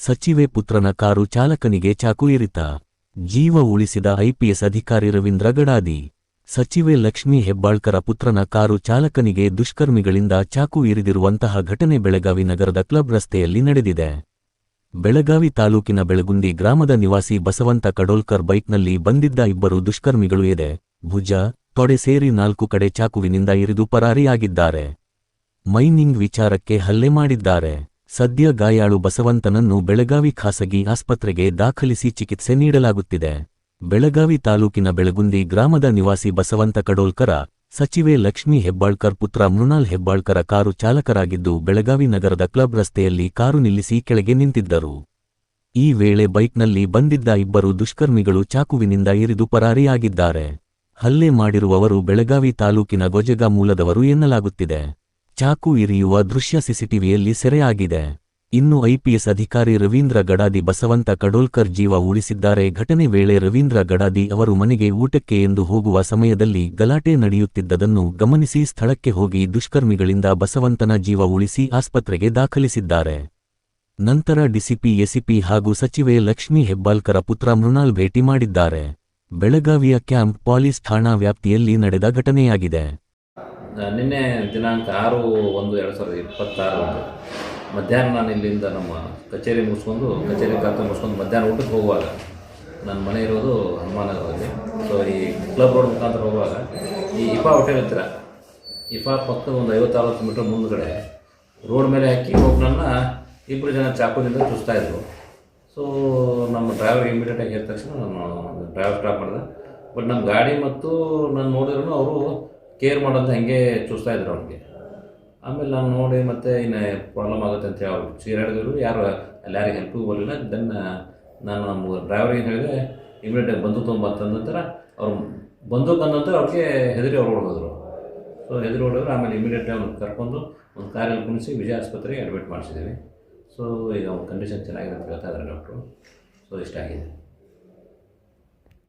ಸಚಿವೆ ಪುತ್ರನ ಕಾರು ಚಾಲಕನಿಗೆ ಚಾಕು ಇರಿತ. ಜೀವ ಉಳಿಸಿದ ಐಪಿಎಸ್ ಅಧಿಕಾರಿ ರವೀಂದ್ರ ಗಡಾದಿ. ಸಚಿವೆ ಲಕ್ಷ್ಮೀ ಹೆಬ್ಬಾಳ್ಕರ ಪುತ್ರನ ಕಾರು ಚಾಲಕನಿಗೆ ದುಷ್ಕರ್ಮಿಗಳಿಂದ ಚಾಕು ಇರಿದಿರುವಂತಹ ಘಟನೆ ಬೆಳಗಾವಿ ನಗರದ ಕ್ಲಬ್ ರಸ್ತೆಯಲ್ಲಿ ನಡೆದಿದೆ. ಬೆಳಗಾವಿ ತಾಲೂಕಿನ ಬೆಳಗುಂದಿ ಗ್ರಾಮದ ನಿವಾಸಿ ಬಸವಂತ ಕಡೋಲ್ಕರ್ ಬೈಕ್ನಲ್ಲಿ ಬಂದಿದ್ದ ಇಬ್ಬರು ದುಷ್ಕರ್ಮಿಗಳು ಎದೆ, ಭುಜ, ತೊಡೆ ಸೇರಿ ನಾಲ್ಕು ಕಡೆ ಚಾಕುವಿನಿಂದ ಇರಿದು ಪರಾರಿಯಾಗಿದ್ದಾರೆ. ಮೈನಿಂಗ್ ವಿಚಾರಕ್ಕೆ ಹಲ್ಲೆ ಮಾಡಿದ್ದಾರೆ. ಸದ್ಯ ಗಾಯಾಳು ಬಸವಂತನನ್ನು ಬೆಳಗಾವಿ ಖಾಸಗಿ ಆಸ್ಪತ್ರೆಗೆ ದಾಖಲಿಸಿ ಚಿಕಿತ್ಸೆ ನೀಡಲಾಗುತ್ತಿದೆ. ಬೆಳಗಾವಿ ತಾಲೂಕಿನ ಬೆಳಗುಂದಿ ಗ್ರಾಮದ ನಿವಾಸಿ ಬಸವಂತ ಕಡೋಲ್ಕರ, ಸಚಿವೆ ಲಕ್ಷ್ಮಿ ಹೆಬ್ಬಾಳ್ಕರ್ ಪುತ್ರ ಮೃಣಾಲ್ ಹೆಬ್ಬಾಳ್ಕರ ಕಾರು ಚಾಲಕರಾಗಿದ್ದು ಬೆಳಗಾವಿ ನಗರದ ಕ್ಲಬ್ ರಸ್ತೆಯಲ್ಲಿ ಕಾರು ನಿಲ್ಲಿಸಿ ಕೆಳಗೆ ನಿಂತಿದ್ದರು. ಈ ವೇಳೆ ಬೈಕ್ನಲ್ಲಿ ಬಂದಿದ್ದ ಇಬ್ಬರು ದುಷ್ಕರ್ಮಿಗಳು ಚಾಕುವಿನಿಂದ ಇರಿದು ಪರಾರಿಯಾಗಿದ್ದಾರೆ. ಹಲ್ಲೆ ಮಾಡಿರುವವರು ಬೆಳಗಾವಿ ತಾಲೂಕಿನ ಗೊಜಗ ಮೂಲದವರು ಎನ್ನಲಾಗುತ್ತಿದೆ. ಚಾಕು ಇರಿಯುವ ದೃಶ್ಯ ಸಿಸಿಟಿವಿಯಲ್ಲಿ ಸೆರೆಯಾಗಿದೆ. ಇನ್ನು ಐಪಿಎಸ್ ಅಧಿಕಾರಿ ರವೀಂದ್ರ ಗಡಾದಿ ಬಸವಂತ ಕಡೋಲ್ಕರ್ ಜೀವ ಉಳಿಸಿದ್ದಾರೆ. ಘಟನೆ ವೇಳೆ ರವೀಂದ್ರ ಗಡಾದಿ ಅವರು ಮನೆಗೆ ಊಟಕ್ಕೆ ಎಂದು ಹೋಗುವ ಸಮಯದಲ್ಲಿ ಗಲಾಟೆ ನಡೆಯುತ್ತಿದ್ದದನ್ನು ಗಮನಿಸಿ ಸ್ಥಳಕ್ಕೆ ಹೋಗಿ ದುಷ್ಕರ್ಮಿಗಳಿಂದ ಬಸವಂತನ ಜೀವ ಉಳಿಸಿ ಆಸ್ಪತ್ರೆಗೆ ದಾಖಲಿಸಿದ್ದಾರೆ. ನಂತರ ಡಿಸಿಪಿ, ಎಸಿಪಿ ಹಾಗೂ ಸಚಿವೆ ಲಕ್ಷ್ಮೀ ಹೆಬ್ಬಾಲ್ಕರ ಪುತ್ರ ಮೃಣಾಲ್ ಭೇಟಿ ಮಾಡಿದ್ದಾರೆ. ಬೆಳಗಾವಿಯ ಕ್ಯಾಂಪ್ ಪೊಲೀಸ್ ಠಾಣಾ ವ್ಯಾಪ್ತಿಯಲ್ಲಿ ನಡೆದ ಘಟನೆಯಾಗಿದೆ. ನಿನ್ನೆ ದಿನಾಂಕ ಆರು ಒಂದು ಎರಡು ಸಾವಿರದ ಇಪ್ಪತ್ತಾರು ಮಧ್ಯಾಹ್ನ ನಾನು ಇಲ್ಲಿಂದ ನಮ್ಮ ಕಚೇರಿ ಮುಗಿಸ್ಕೊಂಡು, ಕಚೇರಿ ಖಾತೆ ಮುಗಿಸ್ಕೊಂಡು ಮಧ್ಯಾಹ್ನ ಊಟಕ್ಕೆ ಹೋಗುವಾಗ ನನ್ನ ಮನೆ ಇರೋದು ಹನುಮಾನಗರದಲ್ಲಿ ಸೊ ಈ ಕ್ಲಬ್ ರೋಡ್ ಮುಖಾಂತರ ಹೋಗುವಾಗ ಈ ಇಫಾ ಹೋಟೆಲ್ ಹತ್ತಿರ, ಇಫಾ ಪಕ್ಕ ಒಂದು ಐವತ್ತು ಅರವತ್ತು ಮೀಟರ್ ಮುಂದ್ಗಡೆ ರೋಡ್ ಮೇಲೆ ಹಾಕಿ ಹೋಗಿ ನನ್ನ ಇಬ್ಬರು ಜನ ಚಾಕುದಿಂದ ಚುಸ್ತಾ ಇದ್ರು. ಸೊ ನಮ್ಮ ಡ್ರೈವರ್ ಇಮಿಡಿಯೇಟಾಗಿ ಹೇಳಿದ ತಕ್ಷಣ ನಾನು ಡ್ರೈವರ್ ಸ್ಟಾಪ್ ಮಾಡಿದೆ. ಬಟ್ ನಮ್ಮ ಗಾಡಿ ಮತ್ತು ನಾನು ನೋಡಿದ್ರು ಅವರು ಕೇರ್ ಮಾಡೋದು ಹಾಗೆ ಚೂಸ್ತಾ ಇದ್ರು ಅವ್ರಿಗೆ ಆಮೇಲೆ ನಾನು ನೋಡಿ ಮತ್ತೆ ಇನ್ನು ಪ್ರಾಬ್ಲಮ್ ಆಗುತ್ತೆ ಅಂತ ಹೇಳಿ ಅವ್ರು ಚೀರಾಡಿದ್ರು ಯಾರು, ಅಲ್ಲಿ ಯಾರಿಗೆ ಹೆಲ್ಪಿಗೆ ಬರಲಿಲ್ಲ ದೆನ್ ನಾನು ನಮ್ಮ ಡ್ರೈವರಿಗೆ ಹೇಳಿದೆ ಇಮಿಡಿಯೇಟಾಗಿ ಬಂದು ತೊಗೊಂಬಂತ ನಂತರ ಅವ್ರು ಬಂದು ಅಂದ ನಂತರ ಅವ್ರಿಗೆ ಹೆದರಿ ಅವ್ರು ಓಡೋದ್ರು ಸೊ ಹೆದರಿ ಓಡೋದ್ರು ಆಮೇಲೆ ಇಮಿಡಿಯೇಟ್ ಅವ್ನು ಕರ್ಕೊಂಡು ಒಂದು ಕಾರಲ್ಲಿ ಕುಣಿಸಿ ವಿಜಯ ಆಸ್ಪತ್ರೆಗೆ ಅಡ್ಮಿಟ್ ಮಾಡಿಸಿದ್ದೀವಿ ಸೊ ಈಗ ಅವ್ನ ಕಂಡೀಷನ್ ಚೆನ್ನಾಗಿದೆ ಅಂತ ಹೇಳ್ತಾ ಇದ್ದಾರೆ ಡಾಕ್ಟ್ರು ಸೊ ಇಷ್ಟ ಆಗಿದೆ.